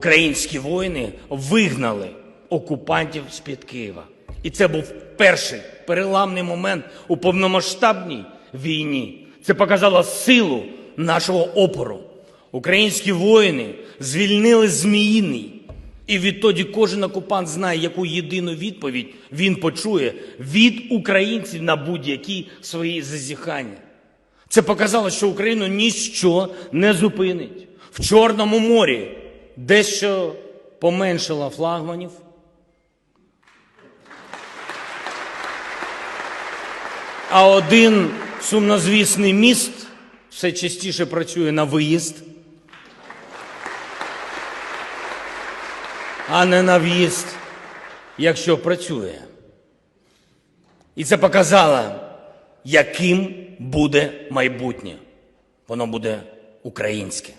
Українські воїни вигнали окупантів з-під Києва. І це був перший переламний момент у повномасштабній війні. Це показало силу нашого опору. Українські воїни звільнили Зміїний. І відтоді кожен окупант знає, яку єдину відповідь він почує від українців на будь-які свої зазіхання. Це показало, що Україну ніщо не зупинить. В Чорному морі дещо поменшало флагманів. А один сумнозвісний міст все частіше працює на виїзд, а не на в'їзд, якщо працює. І це показало, яким буде майбутнє. Воно буде українське.